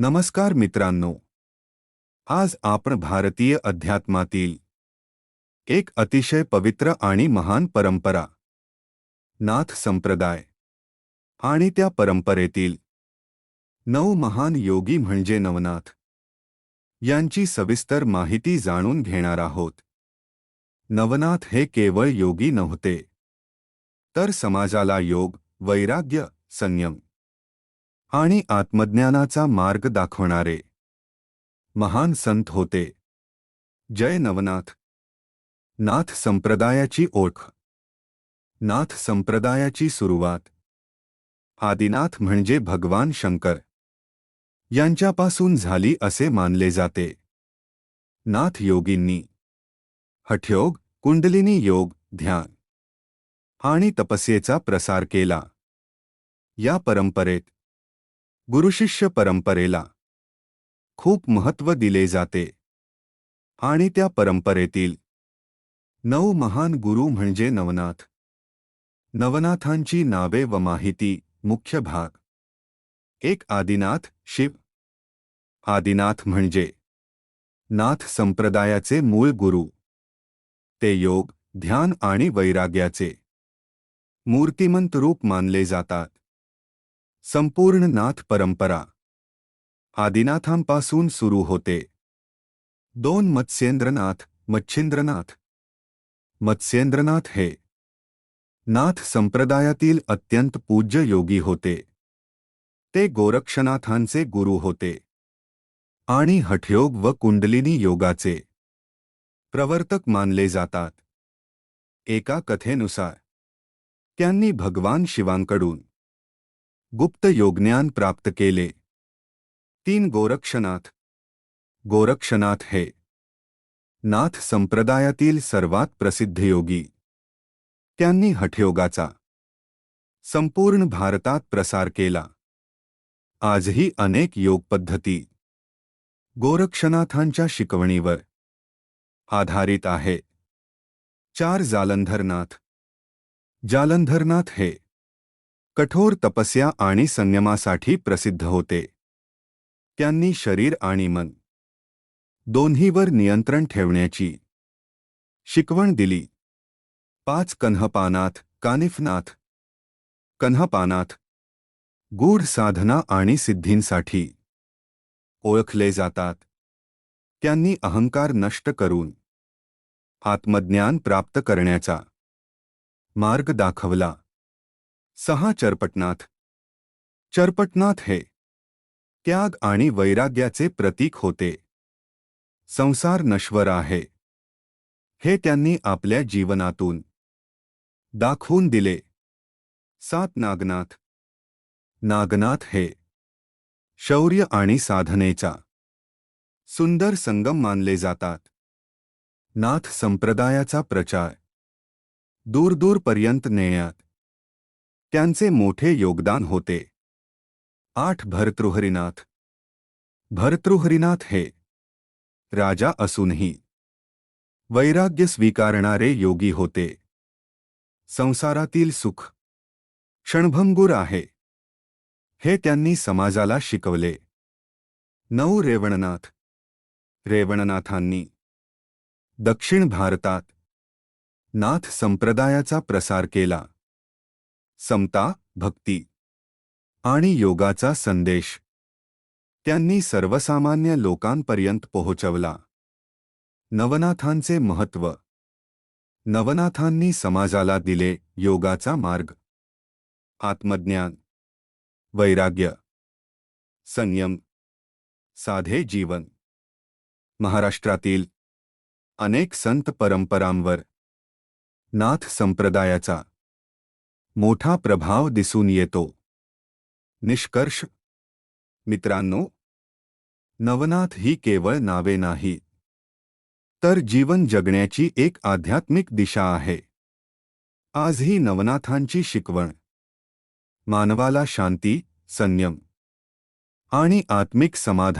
नमस्कार मित्रांनो. आज आपण भारतीय अध्यात्मातील एक अतिशय पवित्र आणि महान परंपरा नाथ संप्रदाय आणि त्या परंपरेतील नऊ महान योगी म्हणजे नवनाथ यांची सविस्तर माहिती जाणून घेणार आहोत. नवनाथ हे केवळ योगी नव्हते तर समाजाला योग वैराग्य संयम आणि आत्मज्ञानाचा मार्ग दाखवणारे. महान संत होते. जय नवनाथ. नाथ संप्रदायाची ओळख. नाथ संप्रदायाची सुरुवात. आदिनाथ म्हणजे भगवान शंकर. यांच्यापासून झाली असे मानले जाते. नाथ योगींनी. हठयोग कुंडलिनी योग ध्यान. आणि तपस्येचा प्रसार केला. या परंपरेत गुरुशिष्य परंपरेला खूप महत्त्व दिले जाते. आणि त्या परंपरेतील नऊ महान गुरु म्हणजे नवनाथ. नवनाथांची नावे व माहिती मुख्य भाग. एक आदिनाथ शिव. आदिनाथ म्हणजे नाथ संप्रदायाचे मूळ गुरु. ते योग ध्यान आणि वैराग्याचे मूर्तिमंत रूप मानले जातात. संपूर्ण नाथ परंपरा. आदिनाथांपासून सुरू होते. दोन मत्स्येंद्रनाथ मच्छिंद्रनाथ. मत्स्येंद्रनाथ हे नाथ संप्रदायातील अत्यंत पूज्य योगी होते. ते गोरक्षनाथांचे गुरु होते. आणि हठयोग व कुंडलिनी योगाचे प्रवर्तक मानले जातात. एका कथेनुसार त्यांनी भगवान शिवांकडून गुप्त योगज्ञान प्राप्त केले. तीन गोरक्षनाथ. गोरक्षनाथ हे. नाथ संप्रदायातील सर्वात प्रसिद्ध योगी. त्यांनी हठयोगाचा. संपूर्ण भारतात प्रसार केला. आजही अनेक योग पद्धती. गोरक्षनाथांच्या शिकवणीवर. आधारित आहे. चार जालंधरनाथ. जालंधरनाथ हे. कठोर तपस्या आणि संयमासाठी प्रसिद्ध होते. त्यांनी शरीर आणि मन दोन्हीवर नियंत्रण ठेवण्याची शिकवण दिली. पाच कन्हपानाथ कानिफनाथ. कन्हपानाथ गूढ साधना आणि सिद्धींसाठी ओळखले जातात. त्यांनी अहंकार नष्ट करून आत्मज्ञान प्राप्त करण्याचा मार्ग दाखवला. सहा चरपटनाथ. चरपटनाथ हे. त्याग आणि वैराग्याचे प्रतीक होते. संसार नश्वर आहे. हे त्यांनी आपल्या जीवनातून दाखवून दिले. सात नागनाथ. नागनाथ हे. शौर्य आणि साधनेचा. सुंदर संगम मानले जातात. नाथ संप्रदायाचा प्रचार. दूरदूरपर्यंत नेण्यात. त्यांचे मोठे योगदान होते. आठ भरतृहरीनाथ. भरतृहरीनाथ हे राजा असूनही वैराग्य स्वीकारणारे योगी होते. संसारातील सुख क्षणभंगूर आहे. हे त्यांनी समाजाला शिकवले. नऊ रेवणनाथ. रेवणनाथांनी दक्षिण भारतात नाथ संप्रदायाचा प्रसार केला. समता भक्ती आणि योगाचा संदेश. त्यांनी सर्वसामान्य लोकांपर्यंत पोहोचवला. नवनाथांचे महत्त्व. नवनाथांनी समाजाला दिले योगाचा मार्ग. आत्मज्ञान. वैराग्य. संयम. साधे जीवन. महाराष्ट्रातील अनेक संत परंपरांवर. नाथ संप्रदायाचा मोठा प्रभाव दिसून येतो. निष्कर्ष. मित्रांनो, नवनाथ ही केवळ नावे नाही. तर जीवन जगण्याची एक आध्यात्मिक दिशा आहे. आजही नवनाथांची शिकवण. मानवाला शांती, संयम आणि आत्मिक समाधान